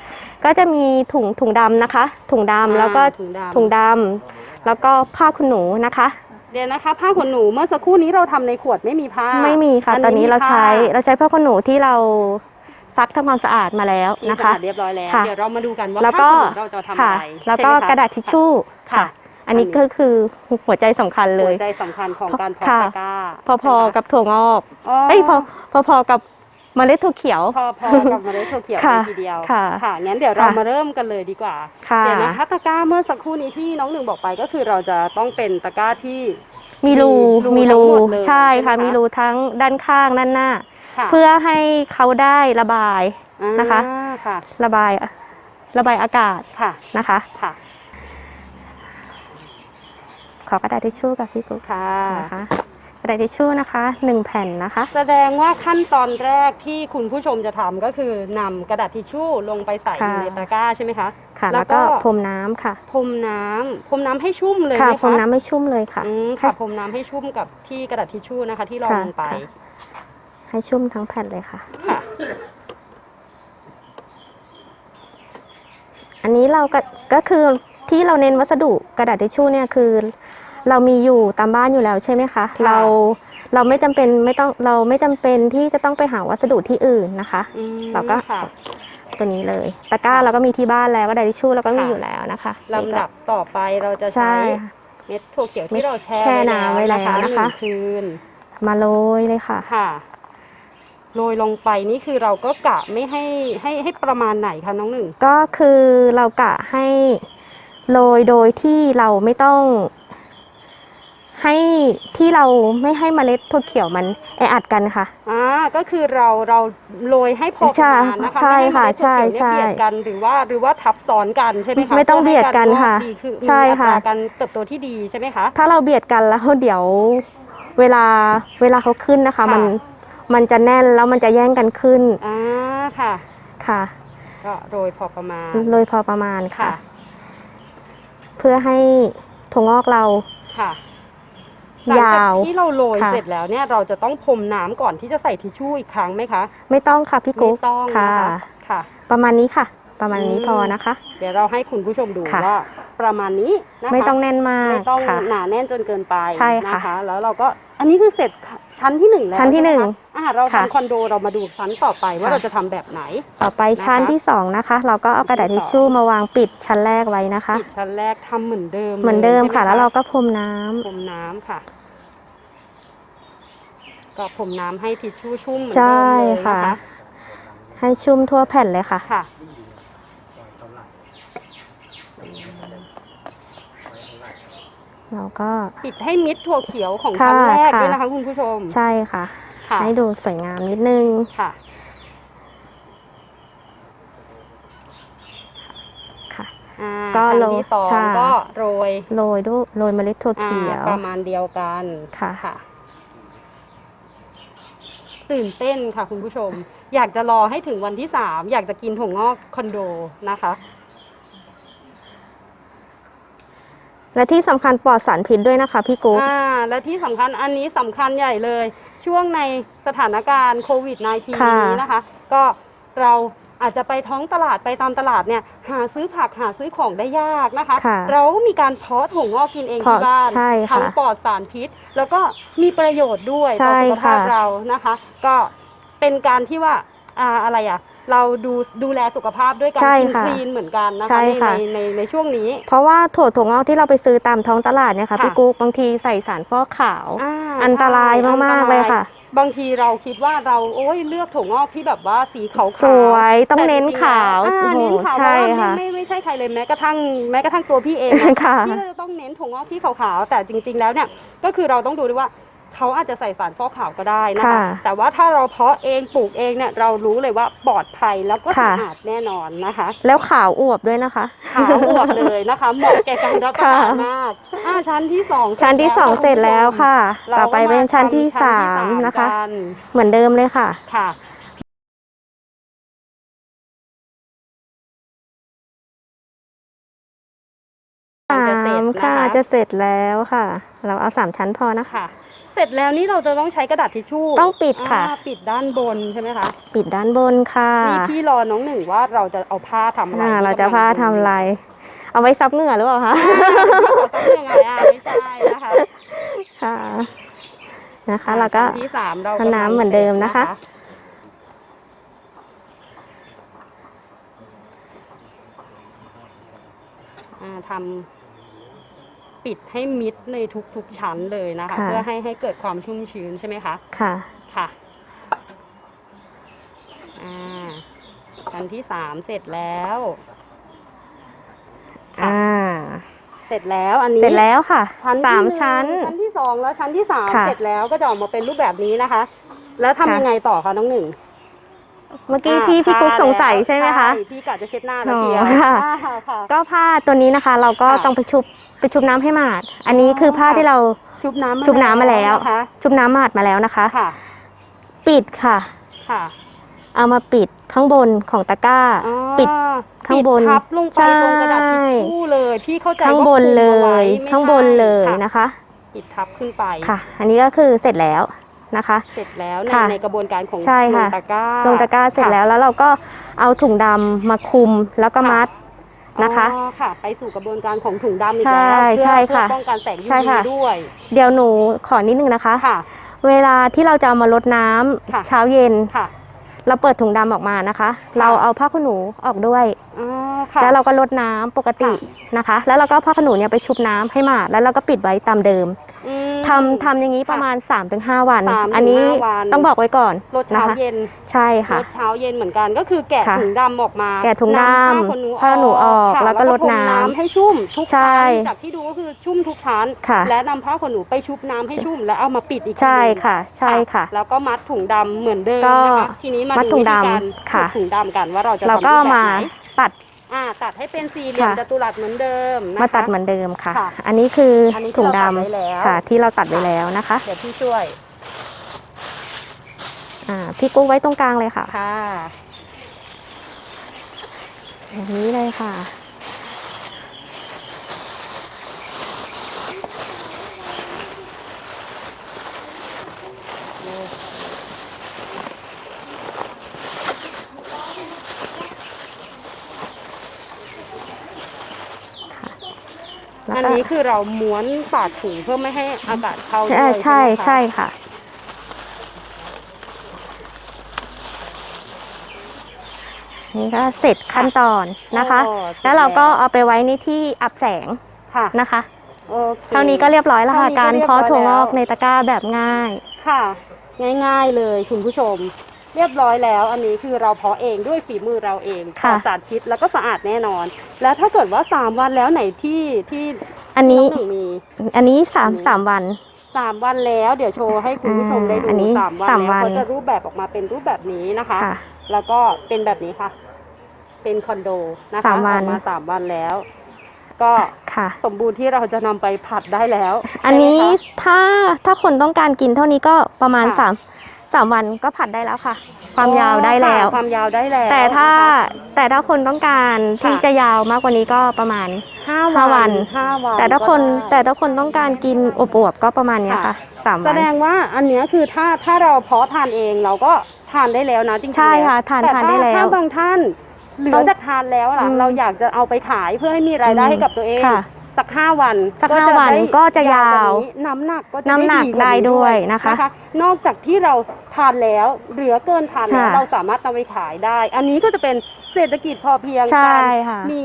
Speaker 2: ก็จะมีถุงถุงดำนะคะ ถุงดำแล้วก็
Speaker 1: ถุงดำ
Speaker 2: ถุงดำแล้วก็ผ้าขนหนูนะคะ
Speaker 1: เดี๋ยวนะคะ ผ้าขนหนูเมื่อสักครู่นี้เราทำในขวดไม่มีผ้า
Speaker 2: ไม่มีค่ะ ตอนนี้เราใช้
Speaker 1: มีผ้
Speaker 2: เราใช้ผ้าขนหนูที่เราซักทำความสะอาดมาแล้ว
Speaker 1: ที่
Speaker 2: นะ
Speaker 1: สะ
Speaker 2: คะ
Speaker 1: อาดเรียบร้อยแล้ว
Speaker 2: ค่ะ
Speaker 1: เดี๋ยวเรามาดูกันว่า
Speaker 2: แล้ว
Speaker 1: ผ้า
Speaker 2: ก็
Speaker 1: ขนหนูเราจะทำ
Speaker 2: ค่ะ
Speaker 1: อะไร
Speaker 2: แล้วก็
Speaker 1: ใช่ไหมค
Speaker 2: กระดาษทิชชู่
Speaker 1: ค่ะ
Speaker 2: ค่ะ อันนี้ก็คือหัวใจสำคัญเล
Speaker 1: หัวยใจสำคัญของการเพาะ
Speaker 2: ค่ะ
Speaker 1: ตะกร้า
Speaker 2: พอๆกับถั่วงอก
Speaker 1: อ๋อ
Speaker 2: เอ้ยพอพอๆกับเมล็ดถั่วเขียว
Speaker 1: พอพอกับเมล็ดถั่วเขียว
Speaker 2: ค่ะ
Speaker 1: เลยทีเดียว
Speaker 2: ค่ะ
Speaker 1: ค่ะงั้นเดี๋ยวเรา
Speaker 2: ค่ะ
Speaker 1: มาเริ่มกันเลยดีกว่า
Speaker 2: ค่ะ
Speaker 1: เดี๋ยวนะคะตะกร้าเมื่อสักครู่นี้ที่น้องหนึ่งบอกไปก็คือเราจะต้องเป็นตะกร้าที่
Speaker 2: มีรู
Speaker 1: มี
Speaker 2: มี
Speaker 1: รู
Speaker 2: รู
Speaker 1: ทั้งหมดเลย
Speaker 2: ใช่ค่ะ
Speaker 1: ใช่ไหมคะ
Speaker 2: มีรูทั้งด้านข้างด้านหน้า
Speaker 1: ค่ะ
Speaker 2: เพื่อให้เขาได้ระบายนะคะ
Speaker 1: อ่าค่ะ
Speaker 2: ระบายระบายอากาศ
Speaker 1: ค่ะ
Speaker 2: นะคะ
Speaker 1: ค่ะ
Speaker 2: ขอกระดาษทิชชู่กับพี่กุ๊ก
Speaker 1: ค่ะ
Speaker 2: นะคะกระดาษทิชชู่นะคะหนึ่งแผ่นนะคะ
Speaker 1: แสดงว่าขั้นตอนแรกที่คุณผู้ชมจะทำก็คือนำกระดาษทิชชู่ลงไปใส่
Speaker 2: ค่ะ
Speaker 1: ในตะกร้าใช่ไหมคะ
Speaker 2: ค่ะ
Speaker 1: แล้
Speaker 2: แล้วว
Speaker 1: ก็
Speaker 2: ก็ พรมน้ำค่ะ
Speaker 1: พรมน้ำพรมน้ำให้ชุ่มเลย
Speaker 2: ค่ะ
Speaker 1: ไหม
Speaker 2: พรม
Speaker 1: คะ
Speaker 2: น้ำให้ชุ่มเลยค่ะ
Speaker 1: อืม
Speaker 2: ให้
Speaker 1: ค่ะพรมน้ำให้ชุ่มกับที่กระดาษทิชชู่นะคะ ที่รอง
Speaker 2: ค่ะ
Speaker 1: ลงไป
Speaker 2: ค่ะ ให้ชุ่มทั้งแผ่นเลยค่ะ
Speaker 1: ค่ะ
Speaker 2: อันนี้เราก็ก็คือ ที่เราเน้นวัสดุกระดาษทิชชู่เนี่ยคือเรามีอยู่ตามบ้านอยู่แล้วใช่ไหมคะ เราเราไม่จำเป็นไม่ต้องเราไม่จำเป็นที่จะต้องไปหาวัสดุที่อื่นนะคะ
Speaker 1: อืม
Speaker 2: เราก็
Speaker 1: ค่ะ
Speaker 2: ตัวนี้เลยตะกร้าเราก็มีที่บ้านแล้วกระดาษทิชชู่เราก็มี
Speaker 1: ค่ะ
Speaker 2: อยู่แล้วนะคะ
Speaker 1: ลำดับต่อไปเราจะ
Speaker 2: ใช่
Speaker 1: ใช้
Speaker 2: ค่ะ
Speaker 1: เม็ดถั่วเขียวที่เราแช่
Speaker 2: แช่น้ำไว้แล้ว
Speaker 1: ห
Speaker 2: นะคะ
Speaker 1: งคืน
Speaker 2: มาโรยเลยค่ะ
Speaker 1: ค่ะโรยลงไปนี่คือเราก็กะไม่ให้ให้ให้ประมาณไหนคะน้องหนึ่ง
Speaker 2: ก็คือเรากะให้ โรยโดยที่เราไม่ต้อง ให้ที่เราไม่ให้เมล็ดถั่วเขียวมันแออัดกันค่ะ
Speaker 1: อ่าก็คือเราเราโรยให้พอประมาณนะคะ
Speaker 2: ใช่
Speaker 1: ไม่ให้
Speaker 2: ค่ะ
Speaker 1: เมล็ดถั่วเขียว
Speaker 2: ใช่
Speaker 1: เนี่ยเบียดกันหรือว่าหรือว่าทับซ้อนกันใช่ไหมคะ
Speaker 2: ไม่ต้องเบียดกันค่ะ
Speaker 1: เพื่อให้การงอกดีคือมี
Speaker 2: ใช่ค่ะ
Speaker 1: อัตราการเติบโตที่ดีใช่ไหมคะ
Speaker 2: ถ้าเราเบียดกันแล้วเดี๋ยวเวลาเวลาเขาขึ้นนะคะ
Speaker 1: ค่ะ
Speaker 2: มันมันจะแน่นแล้วมันจะแย่งกันขึ้น
Speaker 1: อ่าค่ะ
Speaker 2: ค่ะ
Speaker 1: ก็โรยพอประมาณ
Speaker 2: โรยพอประมาณค่ะ
Speaker 1: ค่ะ
Speaker 2: เพื่อให้ถั่วงอกเรา
Speaker 1: ค่ะหลัง
Speaker 2: ยา
Speaker 1: จาก
Speaker 2: ว
Speaker 1: ที่เราโรย
Speaker 2: ค่ะ
Speaker 1: เสร็จแล้วเนี่ยเราจะต้องพรมน้ำก่อนที่จะใส่ทิชชู่อีกครั้งไหมคะ
Speaker 2: ไม่ต้องค่ะพี่กุ๊
Speaker 1: ไม่
Speaker 2: ก
Speaker 1: ต้อง
Speaker 2: ค่ะ
Speaker 1: นะคะค่ะ
Speaker 2: ประมาณนี้ค่ะ ประมาณนี้
Speaker 1: อืม
Speaker 2: พอนะคะ
Speaker 1: เดี๋ยวเราให้คุณผู้ชมดู
Speaker 2: ค่ะ
Speaker 1: ว่าประมาณนี้นะคะ
Speaker 2: ไม่ต้องแน่นมาก
Speaker 1: ไม่ต้อง
Speaker 2: ค่ะ
Speaker 1: หนาแน่นจนเกินไป
Speaker 2: ใช่ค่ะ
Speaker 1: นะคะ แล้วเราก็ อันนี้คือเสร็จชั้นที่หนึ่งแล้ว
Speaker 2: ชั้นที่หนึ่ง
Speaker 1: ใช่ไมคะอ่าเรา
Speaker 2: ค่ะ
Speaker 1: ทำคอนโดเรามาดูชั้นต่อไปว่า
Speaker 2: ค่ะ
Speaker 1: เราจะทำแบบไหน
Speaker 2: ต่อไปชั้น
Speaker 1: นะคะ
Speaker 2: ที่สองนะคะ เราก็เอากระดาษ
Speaker 1: ชั้นที่
Speaker 2: ทิชชู่
Speaker 1: สอง
Speaker 2: มาวางปิดชั้นแรกไว้นะคะ
Speaker 1: ปิดชั้นแรกทำเหมือนเดิม
Speaker 2: เหมือนเดิม
Speaker 1: ใช่ไค่ะ
Speaker 2: แล้วเราก็พรมน้ำ
Speaker 1: พรมน้ำค่ะ ก็พรมน้ำให้ทิชชู่ชุ่มเหมือน
Speaker 2: ใช่
Speaker 1: เดิมเลย
Speaker 2: ค่ะ
Speaker 1: นะคะ
Speaker 2: ให้ชุ่มทั่วแผ่นเลยค่ะ
Speaker 1: ค่ะ
Speaker 2: เราก็
Speaker 1: ปิดให้มิดถั่วเขียวของ
Speaker 2: ค่ะ
Speaker 1: ชั้นแรก
Speaker 2: ค่ะ
Speaker 1: ด้วยนะคะคุณผู้ชม
Speaker 2: ใช่ค่ะ
Speaker 1: ค่ะ
Speaker 2: ให้ดูสวยงามนิดนึง
Speaker 1: ค่ะ
Speaker 2: ค่ะ
Speaker 1: อ่า
Speaker 2: ก็
Speaker 1: ชั้น
Speaker 2: โรย
Speaker 1: ที่สอง
Speaker 2: ใช่
Speaker 1: ก็โรย
Speaker 2: โรยด้วยโรยเมล็ดถั่ว
Speaker 1: อ่า
Speaker 2: เขียว
Speaker 1: ประมาณเดียวกัน
Speaker 2: ค่ะ
Speaker 1: ค่ะ ตื่นเต้นค่ะคุณผู้ชม อยากจะรอให้ถึงวันที่สามอยากจะกินถั่วงอกคอนโดนะคะ
Speaker 2: และที่สำคัญปลอดสารพิษด้วยนะคะพี่กุ๊ก
Speaker 1: อ่าและที่สำคัญอันนี้สำคัญใหญ่เลย ช่วงในสถานการณ์โควิด -19
Speaker 2: ค่ะ
Speaker 1: นี้นะคะ ก็เราอาจจะไปท้องตลาดไปตามตลาดเนี่ย หาซื้อผักหาซื้อของได้ยากนะคะ
Speaker 2: ค่ะ
Speaker 1: เรามีการเพาะถั่วงอกกินเอง
Speaker 2: เพาะ
Speaker 1: ที่บ้าน
Speaker 2: ใช่ค่ะ
Speaker 1: ทั้งปลอดสารพิษ แล้วก็มีประโยชน์ด้วย
Speaker 2: ใช่
Speaker 1: ต่อสุขภาพ
Speaker 2: ค่ะ
Speaker 1: เรานะคะ ก็เป็นการที่ว่าอ่าอะไรอะ เราดูดูแลสุขภาพด้วยการ
Speaker 2: ใช่
Speaker 1: กิน
Speaker 2: ค่ะ
Speaker 1: คลีนเหมือนกันนะ
Speaker 2: ใช่
Speaker 1: คะใน
Speaker 2: ค่ะ
Speaker 1: ในในในช่วงนี้
Speaker 2: เพราะว่าถั่วถั่วงอกที่เราไปซื้อตามท้องตลาดเนี่ยค่ะ
Speaker 1: ค่ะ
Speaker 2: พี่กุ๊กบางทีใส่สารฟอกขาวาอันตราย
Speaker 1: ใช่
Speaker 2: มาก
Speaker 1: อันต
Speaker 2: ๆเลยค่ะ
Speaker 1: บางทีเราคิดว่าเราโอ้ยเลือกถั่วงอกที่แบบว่าสีขาวๆ
Speaker 2: สวยต้อง
Speaker 1: แต่
Speaker 2: เน้น
Speaker 1: จริงๆ
Speaker 2: ขาว
Speaker 1: แล้วอ่า
Speaker 2: โอ้โห
Speaker 1: เน้นขาว
Speaker 2: ใช่
Speaker 1: เพราะว่า
Speaker 2: ค่ะ
Speaker 1: ไม่ไม่ไม่ใช่ใครเลยแม้กระทั่งแม้กระทั่งตัวพี่เองนะ
Speaker 2: ค่ะ
Speaker 1: ที่ก็จะต้องเน้นถั่วงอกที่ขาวๆแต่จริง ๆ แล้วเนี่ยก็คือเราต้องดูด้วยว่า เขาอาจจะใส่สารฟอกขาวก็ได้นะคะ
Speaker 2: ค่ะ
Speaker 1: แต่ว่าถ้าเราเพาะเองปลูกเองเนี่ยเรารู้เลยว่าปลอดภัยแล้วก็
Speaker 2: ค่ะ
Speaker 1: สะอาดแน่นอนนะคะ
Speaker 2: แล้วขาวอวบด้วยนะคะ
Speaker 1: ขาวอวบเลยนะคะเหมาะแก่การรับประทาน
Speaker 2: ค่ะ
Speaker 1: มากอ่าชั้นที่สอง
Speaker 2: ชั้นที่สองเสร็จแล้วค่ะ
Speaker 1: เรา
Speaker 2: ต่อไป
Speaker 1: ก็
Speaker 2: เป็นชั้นที่
Speaker 1: ทำ
Speaker 2: สามนะคะ
Speaker 1: กัน
Speaker 2: เหมือนเดิมเลยค่ะ
Speaker 1: ค่ะ
Speaker 2: สา
Speaker 1: จะเสร็จ
Speaker 2: ม
Speaker 1: น
Speaker 2: ค่ะจะเสร็จแล้วค่ะ เราเอาสามชั้นพอนะคะ
Speaker 1: ค่ะ เสร็จแล้วนี่เราจะต้องใช้กระดาษทิชชู่
Speaker 2: ต้องปิดค่ะ
Speaker 1: อ่าปิดด้านบนใช่ไหมคะ
Speaker 2: ปิดด้านบนค่ะ
Speaker 1: นี่พี่รอน้องหนึ่งว่าเราจะเอาผ้าทำอะไร
Speaker 2: อ่า
Speaker 1: พี่
Speaker 2: เราจะ
Speaker 1: กำลัง
Speaker 2: ผ้าทำอะไร เอาไว้ซับเหงื่อหรือเปล่าคะ
Speaker 1: ดูยังไงอะไม่ใช่นะคะ
Speaker 2: ค่ะนะคะแล้วก็
Speaker 1: ชั้นที่สามเรา
Speaker 2: ทำน้ำเหมือนเดิมนะคะ
Speaker 1: อ่าทำ ปิดให้มิดในทุกๆชั้นเลยนะคะ
Speaker 2: ค่ะ
Speaker 1: เพื่อให้ให้เกิดความชุ่มชื้นใช่ไหมคะ
Speaker 2: ค่ะ
Speaker 1: ค่ะอ่าชั้นที่สามเสร็จแล้ว ค่ะ
Speaker 2: อ่า
Speaker 1: เสร็จแล้วอันนี้
Speaker 2: เสร็จแล้วค่ะ
Speaker 1: ชั้นที่
Speaker 2: สาม
Speaker 1: หนึ่ง
Speaker 2: ชั้น
Speaker 1: ชั้นที่สองแล้วชั้นที่สาม
Speaker 2: ค่ะ
Speaker 1: เสร็จแล้วก็จะออกมาเป็นรูปแบบนี้นะคะ แล้วทำ
Speaker 2: ค่ะ
Speaker 1: ยังไงต่อคะน้องหนึ่ง
Speaker 2: เมื่อกี้
Speaker 1: อ่า
Speaker 2: ที่พี่กุ๊ก
Speaker 1: ผ้า
Speaker 2: สงสัย
Speaker 1: แล้ว
Speaker 2: ใช่ไหมคะ
Speaker 1: ใช่พี่กะจะเช็ดหน้าแล้วเชียร์
Speaker 2: อ๋อค่ะ
Speaker 1: อ่าค่ะ
Speaker 2: ก็ผ้าตัวนี้นะคะ เราก็
Speaker 1: ค่ะ
Speaker 2: ต้องไปชุบ ไปชุบน้ำให้หมาด อันนี้คือผ้า
Speaker 1: ค่ะ
Speaker 2: ที่เรา
Speaker 1: ชุบน้ำ
Speaker 2: ชุบน้ำมาแล้ว
Speaker 1: นะคะ
Speaker 2: ชุบน้ำหมาดมาแล้วนะคะ
Speaker 1: ค่ะ
Speaker 2: ปิดค่ะ
Speaker 1: ค่ะ
Speaker 2: เอามาปิดข้างบนของตะกร้า
Speaker 1: อ๋อ
Speaker 2: ปิดข้างบน
Speaker 1: ปิดทับลงไป
Speaker 2: ใช่
Speaker 1: ตรงกระดาษทิชชู่เลยพี่เข้าใจ
Speaker 2: ข้าง
Speaker 1: ว่า
Speaker 2: บน
Speaker 1: คลุม
Speaker 2: เล
Speaker 1: อไว้
Speaker 2: ย
Speaker 1: ไม่
Speaker 2: ข้างบน
Speaker 1: ใช่
Speaker 2: เลย
Speaker 1: ค่ะ
Speaker 2: นะคะ
Speaker 1: ปิดทับขึ้นไป
Speaker 2: ค่ะ อันนี้ก็คือเสร็จแล้วนะคะ
Speaker 1: เสร็จแล้วใน
Speaker 2: ค่ะ
Speaker 1: ในกระบวนการของ
Speaker 2: ใช่ค่ะ
Speaker 1: ลงตะกร้า
Speaker 2: ลงตะกร้าเสร็จแล้วแล้วเราก็เอาถุงดำมาคลุมแล้วก็มัด นะคะ
Speaker 1: อ๋อค่ะ ไปสู่กระบวนการของถุงดำอีก
Speaker 2: ใช่
Speaker 1: แล้วเพื่อ
Speaker 2: ใช่
Speaker 1: เพื่อ
Speaker 2: ค่ะ
Speaker 1: ป้องกันแสง
Speaker 2: ใช่
Speaker 1: UV
Speaker 2: ค่ะ
Speaker 1: ด้วย
Speaker 2: เดี๋ยวหนูขอนิดนึงนะคะ
Speaker 1: ค่ะ
Speaker 2: เวลาที่เราจะเอามาลดน้ำ
Speaker 1: ค่ะ
Speaker 2: เช้าเย็น
Speaker 1: ค่ะ
Speaker 2: เราเปิดถุงดำออกมานะคะ เราเอาผ้าขนหนูออกด้วย
Speaker 1: อ๋อค่ะ
Speaker 2: แล้วเราก็ลดน้ำปกตินะคะ แล้วเราก็เอาผ้าขนหนูเนี่ยไปชุบน้ำให้หมาดแล้วเราก็ปิดไว้ตามเดิม
Speaker 1: อืม
Speaker 2: ทำทำอย่างนี้ประมาณ 3-5 วัน
Speaker 1: สามถึง
Speaker 2: อันนี้
Speaker 1: ห้าวัน
Speaker 2: ต้องบอกไว้ก่อน
Speaker 1: ลดเช้า
Speaker 2: นะคะ
Speaker 1: เย็น
Speaker 2: ใช่ค่ะ
Speaker 1: ลดเช้าเย็นเหมือนกันก็คือแกะ
Speaker 2: ค่ะ
Speaker 1: ถุงดำออกมา
Speaker 2: แกะถุงดำ
Speaker 1: นำผ้าขนหนู
Speaker 2: ผ้าขนหนูออก
Speaker 1: ค่ะ
Speaker 2: แล้วก็ลด
Speaker 1: พรม
Speaker 2: น้ำ
Speaker 1: ให้ชุ่มทุก
Speaker 2: ใช่
Speaker 1: ชั้นจากที่ดูก็คือชุ่มทุกชั้น
Speaker 2: ค่ะ
Speaker 1: และนำผ้าขนหนูไปชุบน้ำให้ชุ่มแล้วเอามาปิดอีกที
Speaker 2: ใช่
Speaker 1: หนึ่ง
Speaker 2: ค่ะ ใช่ค่ะ
Speaker 1: แล้วก็มัดถุงดำเหมือนเดิม
Speaker 2: ก็
Speaker 1: นะคะทีนี้มา
Speaker 2: มัด
Speaker 1: ดู
Speaker 2: ถุง
Speaker 1: วิธีการ
Speaker 2: ดำค่ะ
Speaker 1: ผูกถุงดำกันว่าเราจะ
Speaker 2: เรา
Speaker 1: ทำ
Speaker 2: ก็
Speaker 1: รูปแบบ
Speaker 2: มา
Speaker 1: ไหน
Speaker 2: ตัด
Speaker 1: อ่าตัดให้เป็นสี่เหลี่ยม
Speaker 2: ค่ะ
Speaker 1: จัตุรัสเหมือนเดิมนะคะ
Speaker 2: มาตัดเหมือนเดิมค่ะ
Speaker 1: ค่ะ
Speaker 2: อันนี้คืออน
Speaker 1: นี้ที่
Speaker 2: ถุง
Speaker 1: เรา
Speaker 2: ด
Speaker 1: ตัดไว้แล้วำ
Speaker 2: ค่ะ ที่เราตัดไว้แล้วนะคะ
Speaker 1: เดี๋ยวพี่ช่วย
Speaker 2: อ่าพี่กุ๊กไว้ตรงกลางเลยค่ะ
Speaker 1: ค่ะ
Speaker 2: แบบนี้เลยค่ะ แล้
Speaker 1: อันนี้คือเราม้วนปาดถุงเพื่อไม่ให้อากาศเข้า
Speaker 2: ใช่
Speaker 1: ด้วย
Speaker 2: ใช่
Speaker 1: ไหมคะ
Speaker 2: ใช่ค่ะ นี่ก็เสร็จขั้นตอนนะคะ
Speaker 1: โอ้
Speaker 2: แล้วเราก็เอาไปไว้ในที่อับแสง
Speaker 1: ค่ะ
Speaker 2: นะคะ
Speaker 1: โอเค
Speaker 2: เท่านี้ก็เรียบร้อยแล้วค่ะ
Speaker 1: เท่านี้ก็
Speaker 2: การ
Speaker 1: เรียบร้
Speaker 2: เพาะ
Speaker 1: อย
Speaker 2: ถั่วงอก
Speaker 1: แล้ว
Speaker 2: ในตะกร้าแบบง่าย
Speaker 1: ค่ะ ง่าย ๆเลยคุณผู้ชม เรียบร้อยแล้ว อันนี้คือเราเพาะเองด้วยฝีมือเราเอง
Speaker 2: ค่ะ
Speaker 1: ปลอดสารพิษแล้วก็สะอาดแน่นอน แล้วถ้าเกิดว่า 3 วันแล้วไหนที่ที่
Speaker 2: อันนี้
Speaker 1: องหนึ่งมี
Speaker 2: อันนี้สาม
Speaker 1: อันนี้
Speaker 2: สามวัน
Speaker 1: สามวันแล้วเดี๋ยวโชว์ให้คุณผู้ชมได้ดู
Speaker 2: อ่าอันนี้
Speaker 1: สามวัน
Speaker 2: สาม
Speaker 1: แล้ว
Speaker 2: วัน
Speaker 1: ก็จะรูปแบบออกมาเป็นรูปแบบนี้นะคะ
Speaker 2: ค่ะ
Speaker 1: แล้วก็เป็นแบบนี้ค่ะ เป็นคอนโดนะคะ
Speaker 2: สามวัน
Speaker 1: ออกมาสามวันแล้ว ก็
Speaker 2: ค่ะ
Speaker 1: สมบูรณ์ที่เราจะนำไปผัดได้แล้ว
Speaker 2: อันนี้
Speaker 1: ใช่ไหมคะ
Speaker 2: ถ้าถ้าคนต้องการกินเท่านี้ก็ประมาณ
Speaker 1: ค่ะ
Speaker 2: สาม สามวันก็ผัดได้แล้วค่ะ ความยาวได้แล้ว
Speaker 1: ค่ะความยาวได้แล้ว
Speaker 2: แต่ถ้า
Speaker 1: นะคะ
Speaker 2: แต่ถ้าคนต้องการที่
Speaker 1: ค่ะ
Speaker 2: จะยาวมากกว่านี้ก็ประมาณ
Speaker 1: ห้า
Speaker 2: ห้าวั
Speaker 1: วัน
Speaker 2: น
Speaker 1: ห้าวัน
Speaker 2: แต่ถ้าคน
Speaker 1: ก็ได้
Speaker 2: แต่ถ้าคนต้องการกินอวบๆก็ประมาณเนี้ย
Speaker 1: ค่ะ
Speaker 2: ค่ะสาม
Speaker 1: แส
Speaker 2: วัน
Speaker 1: ดงว่าอันเนี้ยคือถ้าถ้าเราเพาะทานเองเราก็ทานได้แล้วนะจริงๆ
Speaker 2: ใช่
Speaker 1: แล้ว
Speaker 2: ค่ะทาน
Speaker 1: แต่
Speaker 2: ทานได้แล้ว
Speaker 1: ถ้าบางท่านเหลื
Speaker 2: ต้
Speaker 1: อ
Speaker 2: อง
Speaker 1: จากทานแล้วล่ะ
Speaker 2: อืม
Speaker 1: เราอยากจะเอาไปขายเพื่อให้มีรายได้
Speaker 2: อืม
Speaker 1: ให้กับตัวเอง
Speaker 2: ค่ะ
Speaker 1: สักห้าวัน
Speaker 2: สัก
Speaker 1: จะ
Speaker 2: ห้าวัน
Speaker 1: ได้
Speaker 2: ก็จะยาว
Speaker 1: กนี้น้ำหนักก็จะ
Speaker 2: น้ำหนัก
Speaker 1: ดีกว่า
Speaker 2: ได้ด้วยนะคะ
Speaker 1: นอกจากที่เราทานแล้วเหลือเกินทานแล้ว
Speaker 2: ค่ะ
Speaker 1: เราสามารถนำไปขายได้ อันนี้ก็จะเป็นเศรษฐกิจพอเพียง
Speaker 2: ใช่
Speaker 1: การ
Speaker 2: ค่ะ
Speaker 1: มี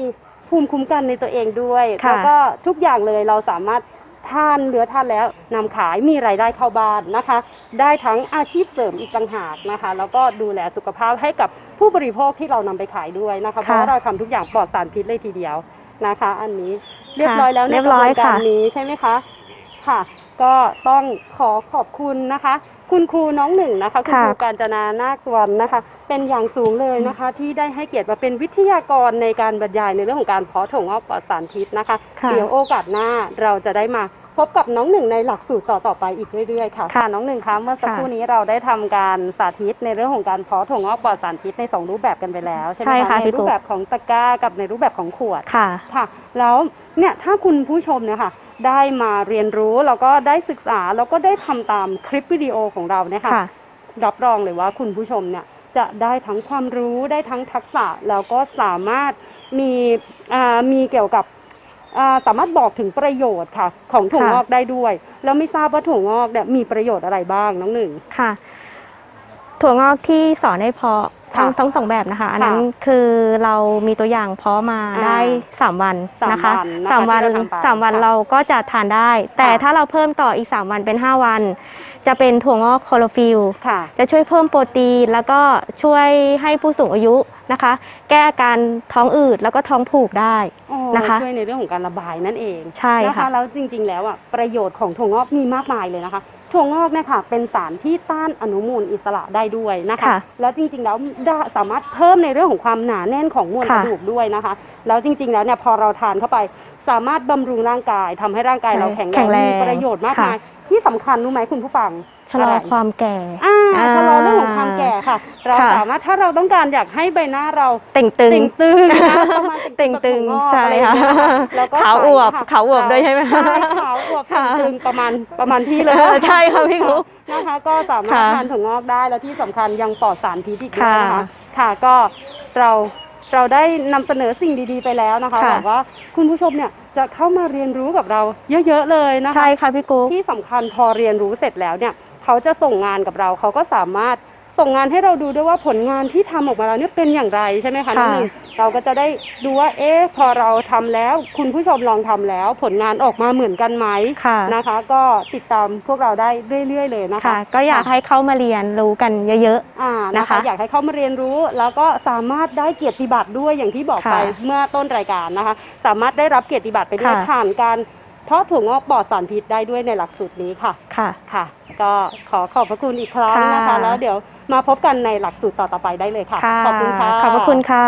Speaker 1: ภูมิคุ้มกันในตัวเองด้วย
Speaker 2: ค่ะ
Speaker 1: แล้วก็ทุกอย่างเลยเราสามารถทานเหลือทานแล้วนำขายมีรายได้เข้าบ้านนะคะ ได้ทั้งอาชีพเสริมอีกต่างหากนะคะ แล้วก็ดูแลสุขภาพให้กับผู้บริโภคที่เรานำไปขายด้วยนะคะเพราะว่าเราทำทุกอย่างปลอดสารพิษเลยทีเดียว นะคะ อันนี้เรียบร้อยแล้วใน
Speaker 2: เรีย
Speaker 1: ก
Speaker 2: บ
Speaker 1: ระ
Speaker 2: ร้
Speaker 1: บ
Speaker 2: อ
Speaker 1: วยนการ
Speaker 2: ค่ะ
Speaker 1: นี้ใช่ไหมคะค่ะ ก็ต้องขอขอบคุณนะคะ คุณครูน้องหนึ่งนะคะคุณครูการจนานาควันนะคะ เป็นอย่างสูงเลยนะคะ ที่ได้ให้เกียรติมาเป็นวิทยากรในการบรรยายในเรื่องของการเพาะถั่วงอกปลอดสารพิษนะคะ
Speaker 2: ค่ะ
Speaker 1: เดี๋ยวโอกาสหน้าเราจะได้มา พบกับน้องหนึ่งในหลักสูตรต่อๆไปอีกเรื่อยๆค่ะ
Speaker 2: ค่ะ
Speaker 1: น้องหนึ่งคะเมื่อสัก
Speaker 2: ค่ะ
Speaker 1: ครู่นี้เราได้ทำการสาธิตในเรื่องของการเพาะถั่วงอกปลอดสารพิษในสองรูปแบบกันไปแล้วใช่ไหม
Speaker 2: ใช่
Speaker 1: คะ
Speaker 2: ค่ะ
Speaker 1: ใน
Speaker 2: พี่
Speaker 1: รู
Speaker 2: ตุ๊
Speaker 1: ป
Speaker 2: ก
Speaker 1: แบบของตะกร้ากับในรูปแบบของขวด
Speaker 2: ค่ะ
Speaker 1: ค่ะแล้วเนี่ยถ้าคุณผู้ชมเนี่ยค่ะได้มาเรียนรู้แล้วก็ได้ศึกษาแล้วก็ได้ทำตามคลิปวิดีโอของเราเนี่ยค่ะ
Speaker 2: ค่ะ
Speaker 1: รับรองเลยว่าคุณผู้ชมเนี่ยจะได้ทั้งความรู้ได้ทั้งทักษะแล้วก็สามารถมีอ่ามีเกี่ยวกับอ่า สามารถบอกถึงประโยชน์ค่ะ ของถั่วงอกได้ด้วย แล้วไม่ทราบว่าถั่วงอกเนี่ยมีประโยชน์อะไรบ้างน้องหนึ่ง
Speaker 2: ค่ะ ถั่วงอกที่สอนให้เพาะ ทั้ง
Speaker 1: ค่ะ
Speaker 2: ทั้งสองแบบนะคะ อันนั้น
Speaker 1: ค่ะ
Speaker 2: คือเรามีตัวอย่างเพาะมา
Speaker 1: อ่า
Speaker 2: ได้สามวัน
Speaker 1: สาม
Speaker 2: นะคะ
Speaker 1: วันนะคะ
Speaker 2: สามวัน
Speaker 1: ที่เราทำไป
Speaker 2: สามวัน
Speaker 1: ค่ะ
Speaker 2: เราก็จะทานได้ แต่
Speaker 1: ค่ะ
Speaker 2: ถ้าเราเพิ่มต่ออีกสามวันเป็นห้าวัน จะเป็นถั่วงอกโคโลฟิล
Speaker 1: ค่ะ
Speaker 2: จะช่วยเพิ่มโปรตีนแล้วก็ช่วยให้ผู้สูงอายุนะคะ แก้อาการท้องอืดแล้วก็ท้องผูกได้
Speaker 1: อ๋อ
Speaker 2: นะคะ
Speaker 1: ช่วยในเรื่องของการระบายนั่นเอง
Speaker 2: ใช่
Speaker 1: นะคะ
Speaker 2: ค่ะ
Speaker 1: แล้วจริงๆแล้วอะประโยชน์ของถั่วงอกมีมากมายเลยนะคะ ถั่วงอกเนี่ยค่ะเป็นสารที่ต้านอนุมูลอิสระได้ด้วยนะคะ
Speaker 2: ค่ะ
Speaker 1: แล้วจริงๆแล้วได้สามารถเพิ่มในเรื่องของความหนาแน่นของมวลก
Speaker 2: ค่ะ
Speaker 1: ระดูกด้วยนะคะ แล้วจริงๆแล้วเนี่ยพอเราทานเข้าไป สามารถบำรุงร่างกายทำให้ร่างกายเราแข็งแรงมีประโยชน์มากมายที่สำคัญรู้ไหมคุณผู้ฟัง
Speaker 2: ชะลอ
Speaker 1: ไร
Speaker 2: ความแก่
Speaker 1: อ่า
Speaker 2: อ่า
Speaker 1: ชะลอเรื่องของความแก่ค่ะ เรา
Speaker 2: ค่ะ
Speaker 1: สามารถถ้าเราต้องการอยากให้ใบหน้าเรา
Speaker 2: เต่งตึง
Speaker 1: ตึงตึงนะประมาณ
Speaker 2: เต่งตึง
Speaker 1: แบบถั่วอก
Speaker 2: ใช่
Speaker 1: อะไรอย่าง
Speaker 2: ค่ะ
Speaker 1: เงี้ยค่ะแล้วก็
Speaker 2: ขาวอวบ
Speaker 1: ใส่ค่ะ
Speaker 2: ขาวอวบด้วยใช่ไหมคะ
Speaker 1: ใช่ขาวอวบ
Speaker 2: ค่ะ
Speaker 1: ตึงประมาณประมาณพี่เลย
Speaker 2: เออใช่ค่ะพี่กุ๊ก
Speaker 1: นะคะ ก็สามารถ
Speaker 2: ค่ะ
Speaker 1: ทานถั่วงอกได้แล้วที่สำคัญยังปลอดสารพิษอีกด้วยนะคะ
Speaker 2: ค่ะ
Speaker 1: ค่ะก็เราเราได้นำเสนอสิ่งดีๆไปแล้วนะคะ
Speaker 2: ค่ะ
Speaker 1: หวังว่าคุณผู้ชมเนี่ยจะเข้ามาเรียนรู้กับเราเยอะๆเลยนะคะ
Speaker 2: ใช่ค่ะพี่กุ๊ก
Speaker 1: ที่สำคัญพอเรียนรู้เสร็จแล้วเนี่ย เขาจะส่งงานกับเรา เขาก็สามารถส่งงานให้เราดูด้วยว่าผลงานที่ทำออกมาแล้วเนี่ยเป็นอย่างไรใช่ไหมคะน้อง
Speaker 2: ค่ะ
Speaker 1: หนึ่งเราก็จะได้ดูว่า เอ๊ะพอเราทำแล้ว คุณผู้ชมลองทำแล้ว ผลงานออกมาเหมือนกันไหม
Speaker 2: ค่ะ
Speaker 1: นะคะ ก็ติดตามพวกเราได้เรื่อย ๆ เลยนะคะ
Speaker 2: ค่ะก็อยากให้เข้ามาเรียนรู้กันเยอะ
Speaker 1: อ่านะ
Speaker 2: นะคะคะ
Speaker 1: อยากให้เขามาเรียนรู้ แล้วก็สามารถได้เกียรติบัตรด้วยอย่างที่บอกไป
Speaker 2: ค่ะ
Speaker 1: เมื่อต้นรายการนะคะ สามารถได้รับเกียรติบัตรไปด้วย
Speaker 2: ค่ะ
Speaker 1: ผ่านการ เพาะถั่วงอกปลอดสารพิษได้ด้วยในหลักสูตรนี้ค่ะ
Speaker 2: ๆค่ะ
Speaker 1: ค่ะ ก็ขอขอบพระคุณอีกครั้งนะคะ
Speaker 2: ค่ะ
Speaker 1: แล้วเดี๋ยวมาพบกันในหลักสูตรต่อๆไปได้เลยค่ะ
Speaker 2: ค่ะ
Speaker 1: ขอบคุณค่ะ
Speaker 2: ขอบพระคุณค่ะ